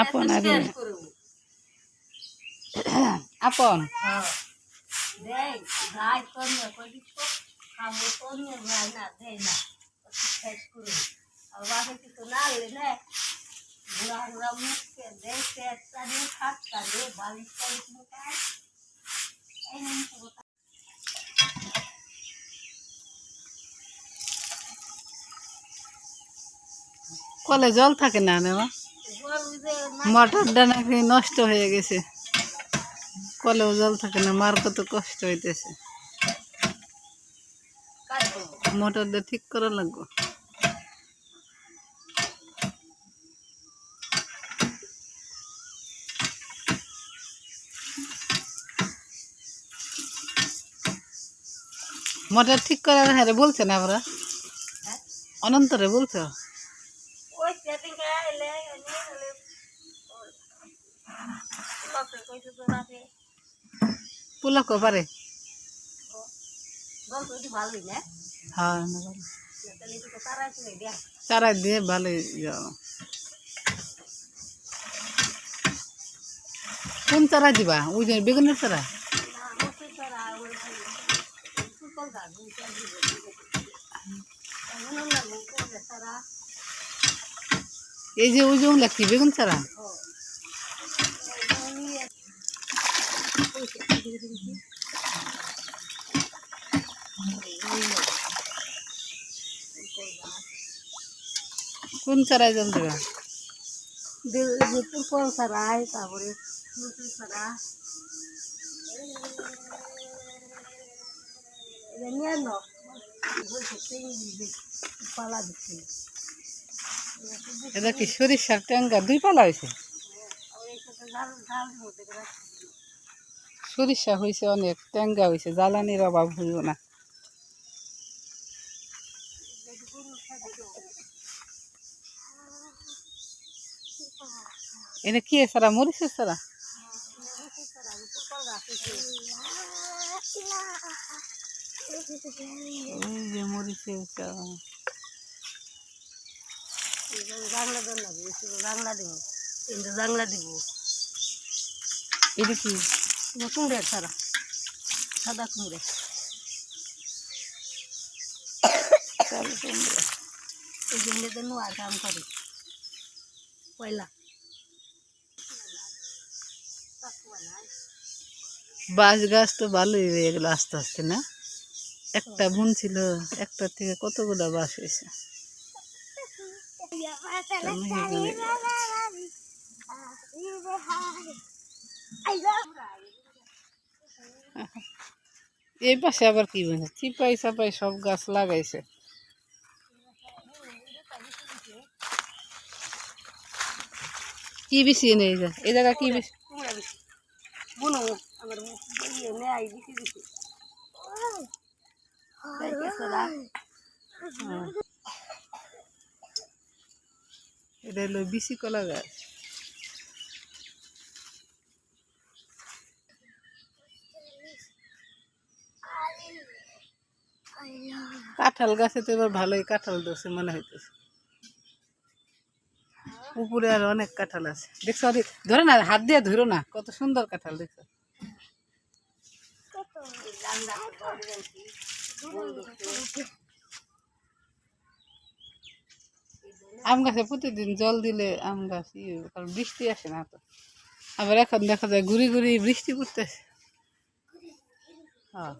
আপন করব। আপন। তো না দেয় না শেষ করব। আর বাকি কিছু না হলে না কলে জল থাকে না নেওয়া? মোটরটা নাকি নষ্ট হয়ে গেছে? কলেও জল থাকে না মার কত কষ্ট হইতেছে। মোটরটা ঠিক করা লাগবে? মোটর ঠিক করার হ্যাঁ বলছে না আমরা অনন্তরে বলছো? পুলক পারে? চারা দিয়ে ভালোই কোন চারা দিবা? ওই যে বেগুনের চারা না মুখে তারা ওই সুকল গাছ বুঝতে দিবে এমন না মুখে তারা এই যে ওই যে ওগুলা কি বেগুন চারা ও নিয়ে কোন চারায় জল দিবা পুরকল সারাই তারপরে মুসুর ন পালা দিচ্ছি এটা কি সরিষার ট্যাঙ্গা দুই পালা হয়েছে? সরিষা হয়েছে অনেক ট্যাঙ্গা হয়েছে, জ্বালানির অভাব হইব না। এটা কি সারা মরিচের সারা চারা জাংলা দেন না জাংলা দিব তিনটে জাংলা দিব এটা কি কুমড়ে সারা সাদা কুমড়ে চাল কুমড়া। এই জন্য তো নোয়ার কাম করি পয়লা বাঁশ গাছ তো ভালোই হয়ে গেলো আস্তে আস্তে না একটা বুন ছিল একটা থেকে কতগুলো বাস হয়েছে এই পাশে আবার কি বলছে চিপাই চাপাই সব গাছ লাগাইছে কি বেশি যা এই জায়গা কি বেশি আমার এটা হলো বিশি কলা গাছ। কাঁঠাল গাছে তো এবার ভালোই কাঁঠাল ধরছে মনে হইতেছে। উপরে আর অনেক কাঁঠাল আছে। দেখছ আরে ধরে না হাত দিয়ে ধরো না কত সুন্দর কাঁঠাল দেখছ। আম গাছে প্রতিদিন জল দিলে আম গাছ ইয়ে কারণ বৃষ্টি আসে না তো। আবার এখন দেখা যায় ঘুরি ঘুরি বৃষ্টি পড়তেছে। হ্যাঁ।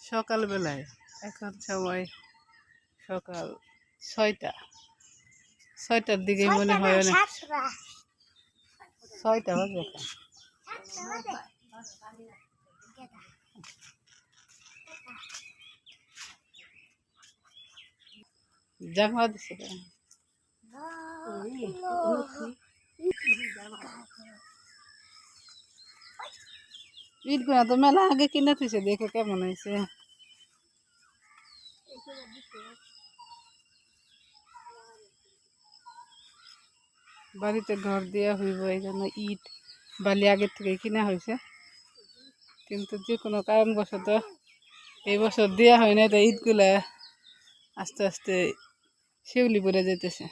সকালবেলায় এখন সময় সকাল ছয়টা। ছয়টার দিকে মনে হয় অনেক ছয়টা বাজে। জামা দিছে কেন? ইটগুলা তো মেলা আগে কিনে থুইছে, দেখে কেমন হয়েছে বাড়িতে ঘর দেওয়া হইব, এই জন্য ইট বালি আগের থেকে কিনা হয়েছে কিন্তু যে কোনো কারণবশত এই বছর দেওয়া হয় না তো ইটগুলা আস্তে আস্তে শিউলি পড়ে যেতেছে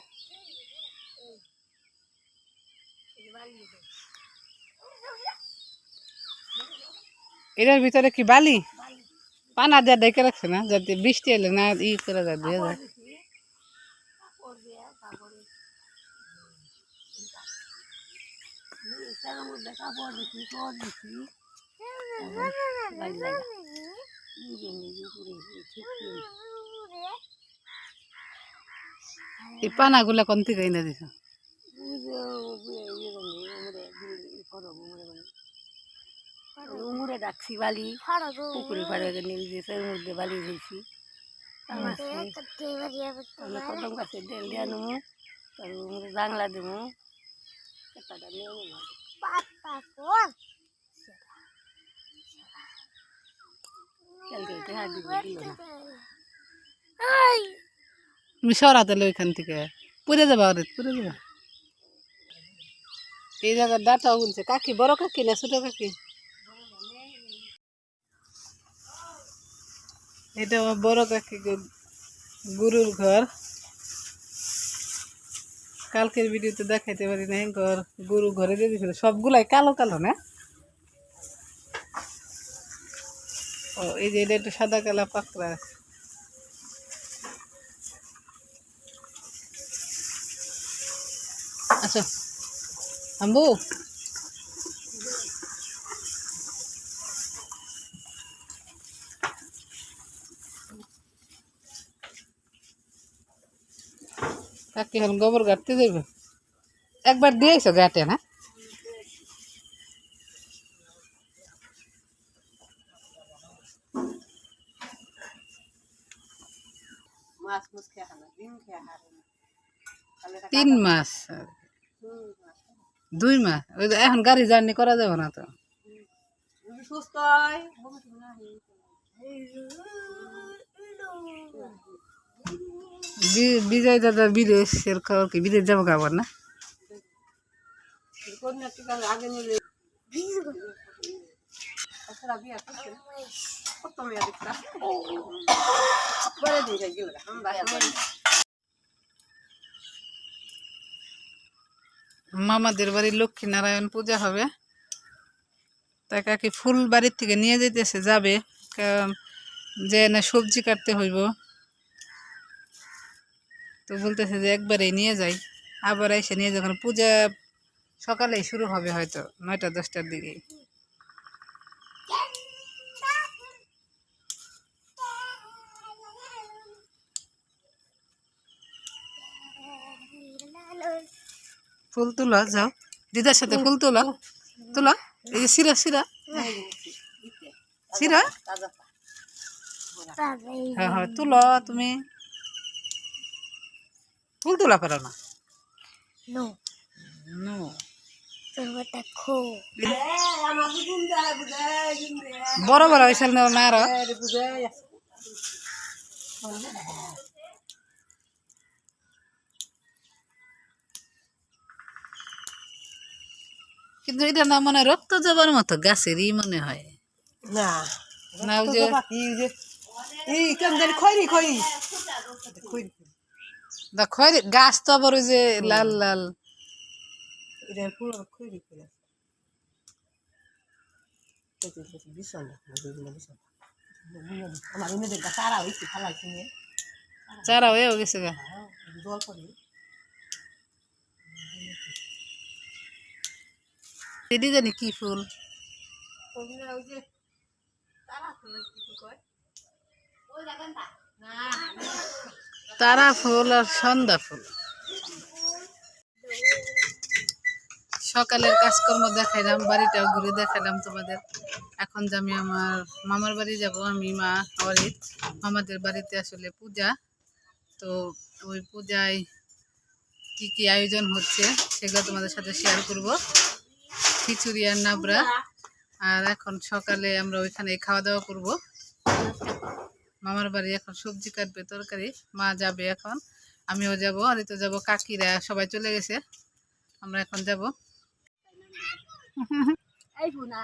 এটার ভিতরে কি বালি? পানা যা ডেকে রাখছে না, যাতে বৃষ্টি এলে না ই করে যা দিয়ে যায়। কাপড় দিয়ে কাপড়ে এটার এই পানাগুলা কোন থেকে এনে দিছ? উমরে ডাকছি বালি পুকুরে পাড়ে নিয়ে দিয়েছে মধ্যে বালি দিয়েছি কদম গাছে। ডেল দিয়া নেব তার উমরে জাংলা দেবো কেতাটা নিয়ে নেব কালকে দেখা দিব দিল না তুমি সরাতে লো থেকে। পুড়ে যাবা ওরে যাবা। এই জায়গার ডাটা কাকি বড় কাকি না ছোট কাকি? এটা আমার বড় কাকি গুরুর ঘর। কালকের ভিডিওতে দেখাইতে পারি না ঘর গুরু ঘরে দিয়ে দিয়েছিল। সবগুলাই কালো কালো না? ও, এই যে এটা একটু সাদা কালা পাকড়া আছে। আচ্ছা আম্বু? কাকি এখন গোবর গাঁটতে যাবে একবার দিয়েছ গাঁটে, না? তিন মাস। দুই মাস। ওই যে এখন গাড়ি জার্নি করা যাবে না তো। সুস্থ বিজয় দাদা বিদেশের খবর কি? বিদেশ যাব খাবার না। কত মেয়ে দেখতাম করে দিয়ে গেল আমরা মামাদের বাড়ির লক্ষ্মী নারায়ণ পূজা হবে। তাই কাকি ফুল বাড়ির থেকে নিয়ে যেতেছে যাবে। যে না সবজি কাটতে হইব। তো বলতেছে যে একবারেই নিয়ে যাই। আবার এসে নিয়ে যখন পূজা সকালেই শুরু হবে হয়তো, নয়টা, দশটার দিকে ফুল তুলো যাও। দিদার সাথে ফুল তুলো। তুলো। এই যে শিরা শিরা। শিরা? হ্যাঁ হ্যাঁ তুলো তুমি। ফুল তোলা পারো না? বড় বড় হয়েছিল না আরও। কিন্তু এটা না মনে হয় রক্ত যাবার মতো গাছেরই মনে হয়। না না ওই যে এই কেমন জানি খয়রি খয়রি। খয়রি। দা খয়রি গাছ তো আবার ওই যে লাল লাল। এটা পুরো খয়রি করে। ভীষণ ভীষণ আমার মেয়েদের তারা হয়েছে ফালাইছি চারা হয়ে গেছে গা। জল পড়ে। এটি জানি কি ফুল তারা ফুল আর সন্ধ্যা ফুল। সকালের কাজকর্ম দেখাইলাম বাড়িটাও ঘুরে দেখাইলাম তোমাদের। এখন যে আমি আমার মামার বাড়ি যাব আমি মা অরিত। মামাদের বাড়িতে আসলে পূজা। তো ওই পূজায় কি কি আয়োজন হচ্ছে সেগুলো তোমাদের সাথে শেয়ার করব। খিচুড়ি আর নাবড়া। আর এখন সকালে আমরা ওইখানে খাওয়া দাওয়া করব। মামার বাড়ি এখন সবজি কাটবে, তরকারি। মা যাবে এখন, আমিও যাব আর তো যাব, কাকিরা সবাই চলে গেছে। আমরা এখন যাব। না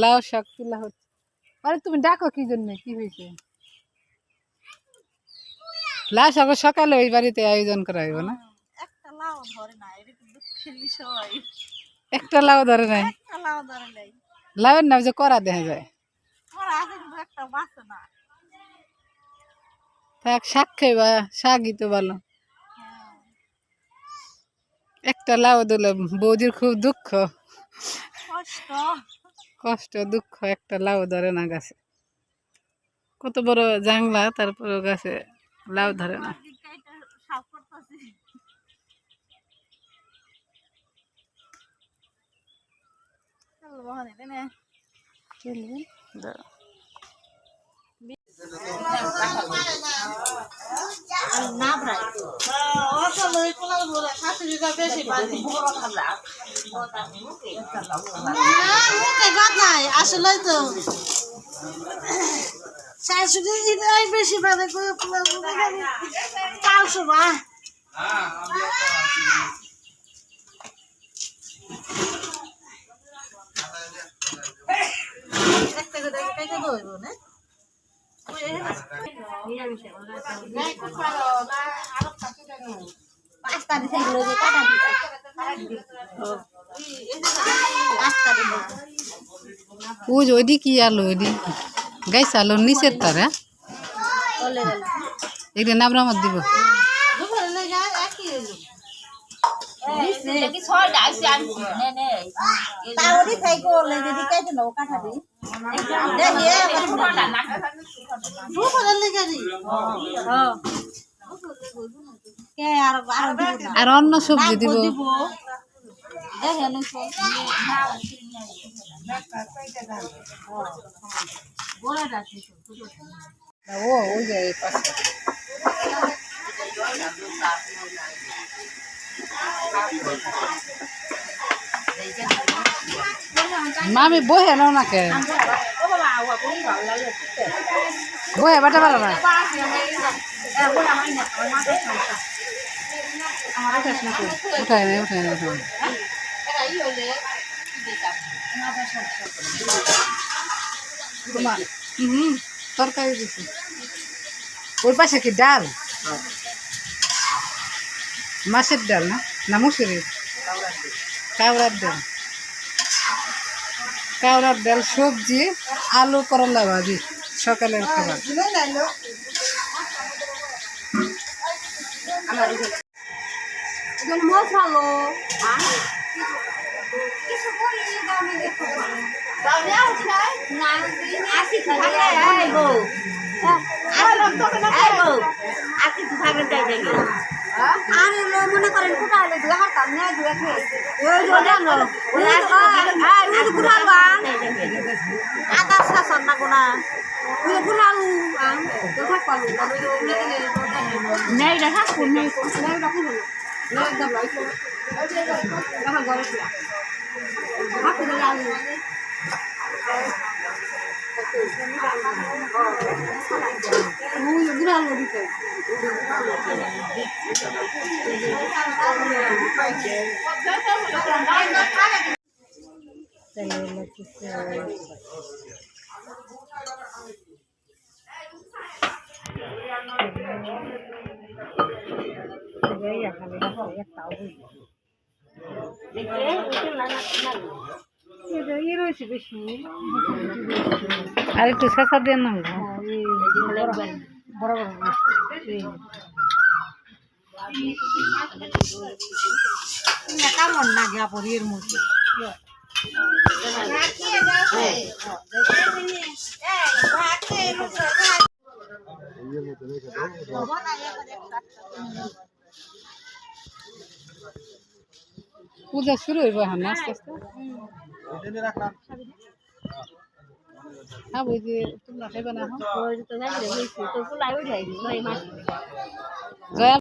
লাউ শাক আরে তুমি ডাকো কি জন্য? হয়েছে? লাউ শাক সকালে ওই বাড়িতে আয়োজন করা হইব না? একটা লাউ ধরে না এটা তো দুঃখের বিষয় একটা লাউ ধরে নাই? একটা লাউ ধরে নাই। লাউয়ের নাম যে করা দেখা যায়। আমার আছে কিন্তু একটা বাঁচে না। থাক শাক খাইবা শাকই তো ভালো। একটা লাউ দিলে বৌদির খুব দুঃখ। কষ্ট। কষ্ট দুঃখ একটা লাউ ধরে না গাছে। কত বড় জাংলা তারপরে গাছে লাউ ধরে না। আসলে তো শাশুড়ি এই বেশি বাজে করে চালশো বা কাইতে দইব না পাঁচটা দিছে এগুলো যে কাটা দিছে ওই ওইদি কি আলো ওইদি গাইছ আলো নিচের তারা চলে গেল এগুলো দিব। তাওরি খাই দি। দি কে আর আর আর অন্য সবজি দিব। নি ও ওই যে এই পাশে। মামি বহে নাও না। কে বহে বাটা পারা তরকারি দিছি। ওই পাশে কি ডাল? মাছের ডাল না না মুসুরির কাউরার ডাল কাউরার ডাল সবজি আলু করলা ভাজি সকালের খাবার মশালো লো মনে করেন কোটা হলে, দুই হাত কাম না, দুই খেয়ে ওই যে জানো ওই আই ওই কুড়ালবা আদা শাসন না আম। দিলে নেই দেখা নেই দেখা হলো নেই দা ভাই তো দেখা গরে কি হাতে শশা কেমন না গিয়া পরির মধ্যে পূজা শুরু হইব এখন আস্তে আস্তে। হ্যাঁ ওই যে তোমরা খাইবে না এখন জয়া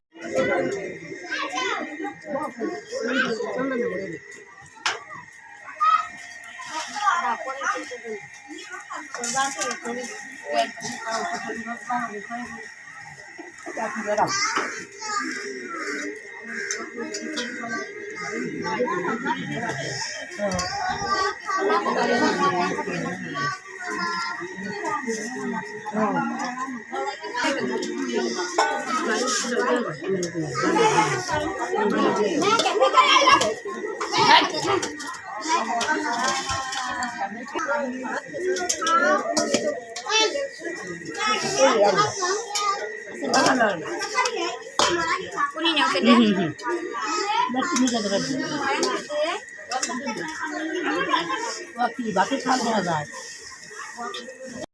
বাকি খাওয়া যায়